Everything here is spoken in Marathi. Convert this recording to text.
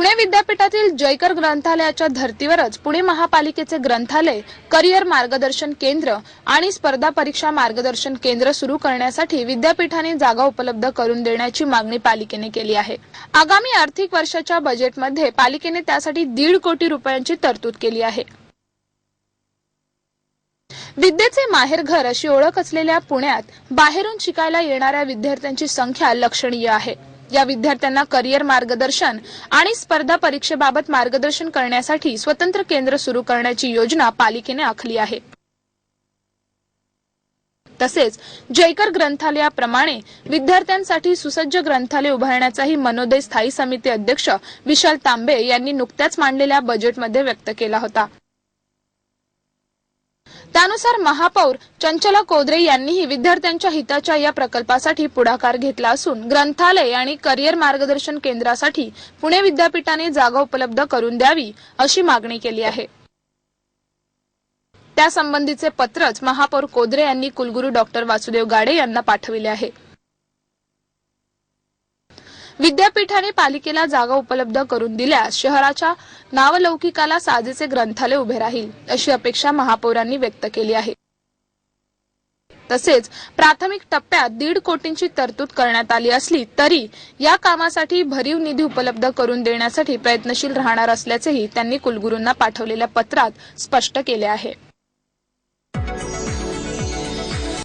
पुणे विद्यापीठातील जयकर ग्रंथालयाच्या धर्तीवरच पुणे महापालिकेचे ग्रंथालय करिअर मार्गदर्शन केंद्र आणि स्पर्धा परीक्षा मार्गदर्शन केंद्र सुरू करण्यासाठी विद्यापीठाने जागा उपलब्ध करून देण्याची मागणी पालिकेने केली आहे. आगामी आर्थिक वर्षाच्या बजेटमध्ये पालिकेने त्यासाठी दीड कोटी रुपयांची तरतूद केली आहे. विद्येचे माहेरघर अशी ओळख असलेल्या पुण्यात बाहेरून शिकायला येणाऱ्या विद्यार्थ्यांची संख्या लक्षणीय आहे. या विद्यार्थ्यांना करिअर मार्गदर्शन आणि स्पर्धा परीक्षेबाबत मार्गदर्शन करण्यासाठी स्वतंत्र केंद्र सुरू करण्याची योजना पालिकेने आखली आहे. तसेच जयकर ग्रंथालयाप्रमाणे विद्यार्थ्यांसाठी सुसज्ज ग्रंथालय उभारण्याचाही मनोदय स्थायी समिती अध्यक्ष विशाल तांबे यांनी नुकत्याच मांडलेल्या बजेटमध्ये व्यक्त केला होता. त्यानुसार महापौर चंचला कोदरे यांनीही विद्यार्थ्यांच्या हिताच्या या प्रकल्पासाठी पुढाकार घेतला असून ग्रंथालय आणि करिअर मार्गदर्शन केंद्रासाठी पुणे विद्यापीठाने जागा उपलब्ध करून द्यावी अशी मागणी केली आहे. त्यासंबंधीचे पत्रच महापौर कोदरे यांनी कुलगुरू डॉक्टर वासुदेव गाडे यांना पाठविले आहे. विद्यापीठाने पालिकेला जागा उपलब्ध करून दिल्यास शहराच्या नावलौकिकाला साजेचे ग्रंथालय उभे राहील अशी अपेक्षा महापौरांनी व्यक्त केली आहे. तसेच प्राथमिक टप्प्यात दीड कोटींची तरतूद करण्यात आली असली तरी या कामासाठी भरीव निधी उपलब्ध करून देण्यासाठी प्रयत्नशील राहणार असल्याचेही त्यांनी कुलगुरूंना पाठवलेल्या पत्रात स्पष्ट केले आहे.